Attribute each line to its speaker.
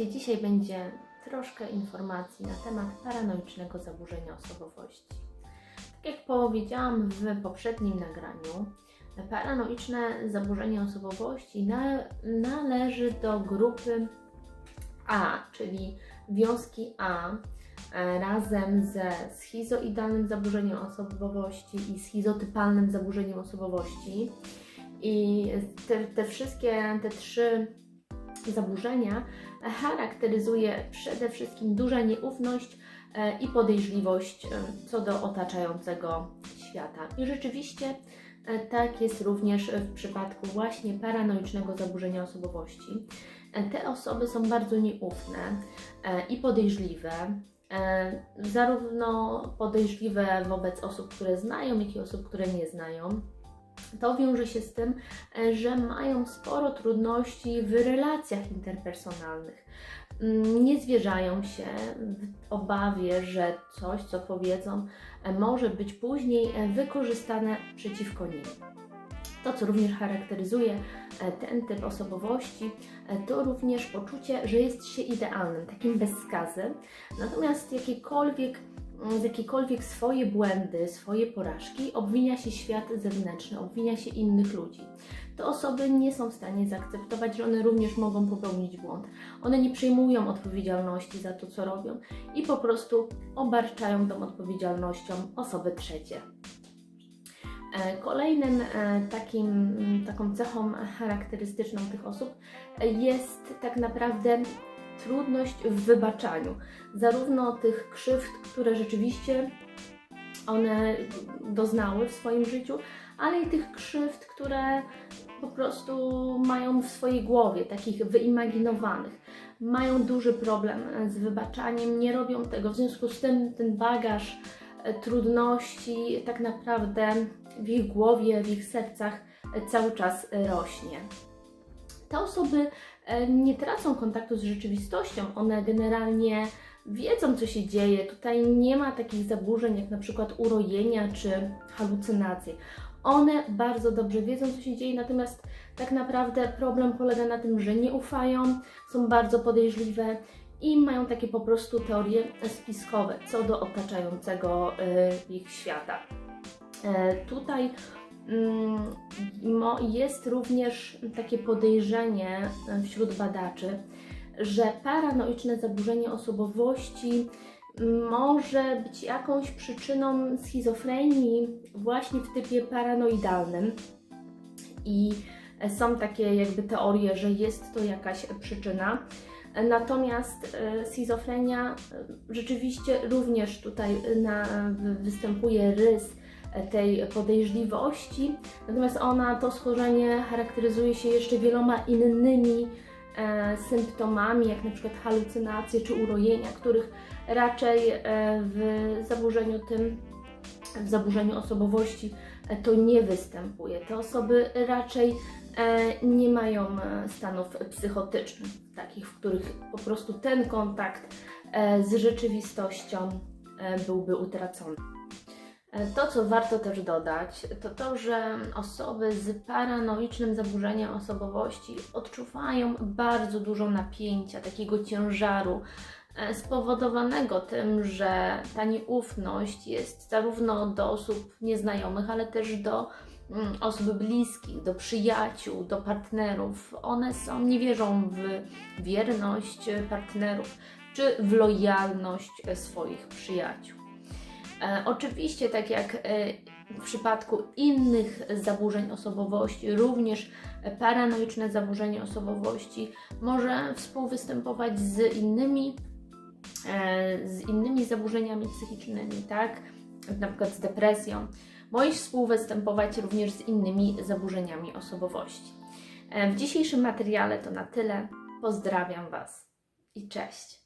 Speaker 1: Dzisiaj będzie troszkę informacji na temat paranoicznego zaburzenia osobowości. Tak jak powiedziałam w poprzednim nagraniu, paranoiczne zaburzenie osobowości na, należy do grupy A, czyli wiązki A e, razem ze schizoidalnym zaburzeniem osobowości i schizotypalnym zaburzeniem osobowości. I te, te wszystkie, te trzy zaburzenia charakteryzuje przede wszystkim duża nieufność e, i podejrzliwość e, co do otaczającego świata. I rzeczywiście e, tak jest również w przypadku właśnie paranoicznego zaburzenia osobowości. Te osoby są bardzo nieufne i podejrzliwe. Zarówno podejrzliwe wobec osób, które znają, jak i osób, które nie znają to wiąże się z tym, e, że mają sporo trudności w relacjach interpersonalnych. Mm, Nie zwierzają się w obawie, że coś, co powiedzą, e, może być później e, wykorzystane przeciwko nim. To, co również charakteryzuje ten typ osobowości, to również poczucie, że jest się idealnym, takim bez skazy. Natomiast jakiekolwiek jakiekolwiek swoje błędy, swoje porażki obwinia się świat zewnętrzny, obwinia się innych ludzi. Te osoby nie są w stanie zaakceptować, że one również mogą popełnić błąd. One nie przyjmują odpowiedzialności za to, co robią i po prostu obarczają tą odpowiedzialnością osoby trzecie. E, kolejnym e, takim, taką cechą charakterystyczną tych osób jest tak naprawdę trudność w wybaczaniu zarówno tych krzywd, które rzeczywiście one doznały w swoim życiu, ale i tych krzywd, które po prostu mają w swojej głowie, takich wyimaginowanych. Mają duży problem z wybaczaniem, nie robią tego, w związku z tym ten bagaż e, trudności tak naprawdę w ich głowie, w ich sercach e, cały czas rośnie. Te osoby nie tracą kontaktu z rzeczywistością, one generalnie wiedzą, co się dzieje. Tutaj nie ma takich zaburzeń jak na przykład urojenia czy halucynacje. One bardzo dobrze wiedzą, co się dzieje, natomiast tak naprawdę problem polega na tym, że nie ufają, są bardzo podejrzliwe i mają takie po prostu teorie spiskowe co do otaczającego y, ich świata. E, tutaj jest również takie podejrzenie wśród badaczy, że paranoiczne zaburzenie osobowości może być jakąś przyczyną schizofrenii właśnie w typie paranoidalnym. I są takie jakby teorie, że jest to jakaś przyczyna. Natomiast e, schizofrenia e, rzeczywiście również tutaj na, występuje rys tej podejrzliwości, natomiast ona, to schorzenie charakteryzuje się jeszcze wieloma innymi e, symptomami, jak na przykład halucynacje czy urojenia, których raczej e, w zaburzeniu tym, w zaburzeniu osobowości e, to nie występuje. Te osoby raczej nie mają stanów psychotycznych, takich, w których po prostu ten kontakt z rzeczywistością byłby utracony. E, To, co warto też dodać, to to, że osoby z paranoicznym zaburzeniem osobowości odczuwają bardzo dużo napięcia, takiego ciężaru, e, spowodowanego tym, że ta nieufność jest zarówno do osób nieznajomych, ale też do mm, osób bliskich, do przyjaciół, do partnerów. One są, nie wierzą w wierność partnerów czy w lojalność swoich przyjaciół. E, oczywiście, tak jak e, w przypadku innych zaburzeń osobowości, również paranoiczne zaburzenie osobowości może współwystępować z innymi, e, z innymi zaburzeniami psychicznymi, tak? Na przykład z depresją. Może współwystępować również z innymi zaburzeniami osobowości. W dzisiejszym materiale to na tyle. Pozdrawiam Was i cześć.